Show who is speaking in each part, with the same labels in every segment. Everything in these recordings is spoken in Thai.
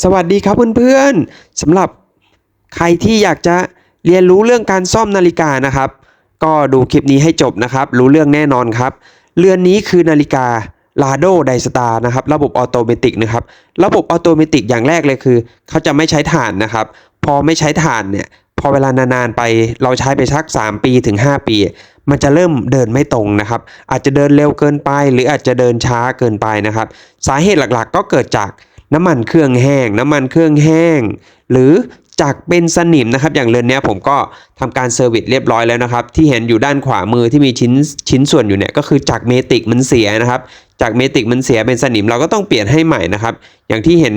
Speaker 1: สวัสดีครับเพื่อนๆสำหรับใครที่อยากจะเรียนรู้เรื่องการซ่อมนาฬิกานะครับ ก็ดูคลิปนี้ให้จบนะครับ รู้เรื่องแน่นอนครับเรือนนี้คือนาฬิกา l a d o d i s t a r นะครับ ระบบออโตเมติกนะครับ ระบบออโตเมติกอย่างแรกเลยคือ เขาจะไม่ใช้ถ่านนะครับ พอไม่ใช้ถ่านเนี่ย พอเวลานานๆไปเราใช้ไปสัก 3 ปีถึง 5 ปี มันจะเริ่มเดินไม่ตรงนะครับ อาจจะเดินเร็วเกินไป หรืออาจจะเดินช้าเกินไปนะครับ สาเหตุหลักๆ ก็เกิดจาก น้ำมันเครื่องแห้ง น้ำมันเครื่องแห้ง หรือจากเป็นสนิมนะครับอย่างเรือนนี้ผมก็ทำการเซอร์วิสเรียบร้อยแล้วนะครับ ที่เห็นอยู่ด้านขวามือที่มีชิ้นชิ้นส่วนอยู่เนี่ยก็คือจากเมติกมันเสียนะครับ จากเมติกมันเสียเป็นสนิมเราก็ต้องเปลี่ยนให้ใหม่นะครับ อย่างที่เห็น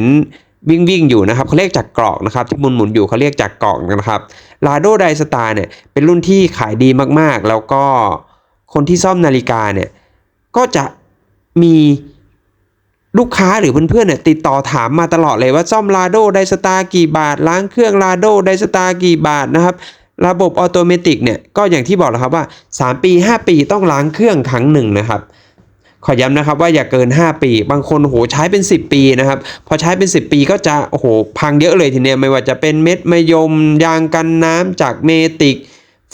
Speaker 1: วิ่งวิ่งอยู่นะครับเขาเรียกจากกรอกนะครับที่หมุนหมุนอยู่เขาเรียกจากกรอกนะครับลาโดไดสตาร์เนี่ยเป็นรุ่นที่ขายดีมากๆ แล้วก็คนที่ซ่อมนาฬิกาเนี่ยก็จะมี ลูกค้าหรือเพื่อนๆเนี่ยติดต่อถามมาตลอดเลยว่าซ่อมลาโดไดสตาร์กี่บาท ล้างเครื่องลาโดไดสตาร์กี่บาทนะครับ ระบบออโตเมติกเนี่ยก็อย่างที่บอกแล้วครับว่า 3 ปี 5 ปีต้องล้างเครื่องครั้งหนึ่งนะครับขอย้ำนะครับว่าอย่าเกิน 5 ปี บางคนโหใช้เป็น 10 ปีนะครับ พอใช้เป็น 10 ปีก็จะโอ้โหพังเยอะเลยทีเนี้ยไม่ว่าจะเป็นเม็ดมะยม ยางกันน้ำจากเมติก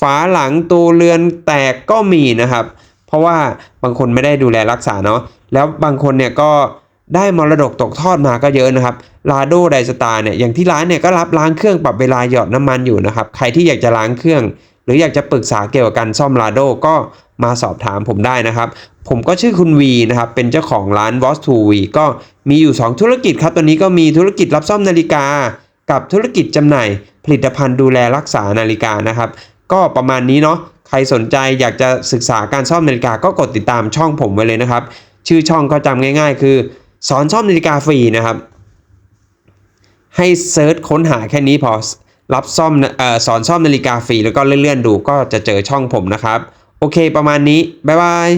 Speaker 1: ฝาหลังตัวเรือนแตกก็มีนะครับ เพราะว่าบางคนไม่ได้ดูแลรักษาเนาะแล้วบางคนเนี่ยก็ ได้มรดกตกทอดมาก็เยอะนะครับลาโดไดสตาร์เนี่ยอย่างที่ร้านเนี่ยก็รับล้างเครื่องปรับเวลาหยอดน้ำมันอยู่นะครับใครที่อยากจะล้างเครื่อง หรืออยากจะปรึกษาเกี่ยวกับการซ่อมลาโดก็มาสอบถามผมได้นะครับ ผมก็ชื่อคุณวีนะครับ เป็นเจ้าของร้าน w a s 2 V ก็มีอยู่ 2 ธุรกิจครับ ตอนนี้ก็มีธุรกิจรับซ่อมนาฬิกา กับธุรกิจจำหน่าย ผลิตภัณฑ์ดูแลรักษานาฬิกานะครับ ก็ประมาณนี้เนาะใครสนใจอยากจะศึกษาการซ่อมนาฬิกาก็กดติดตามช่องผมไว้เลยนะครับ ชื่อช่องก็จำง่าย ๆ คือ สอนซ่อมนาฬิกาฟรีนะครับ ให้เซิร์ชค้นหาแค่นี้พอรับซ่อมออสอนซ่อมนาฬิกาฟรีแล้วก็เลื่อนๆดูก็จะเจอช่องผมนะครับ โอเคประมาณนี้ บ๊ายบาย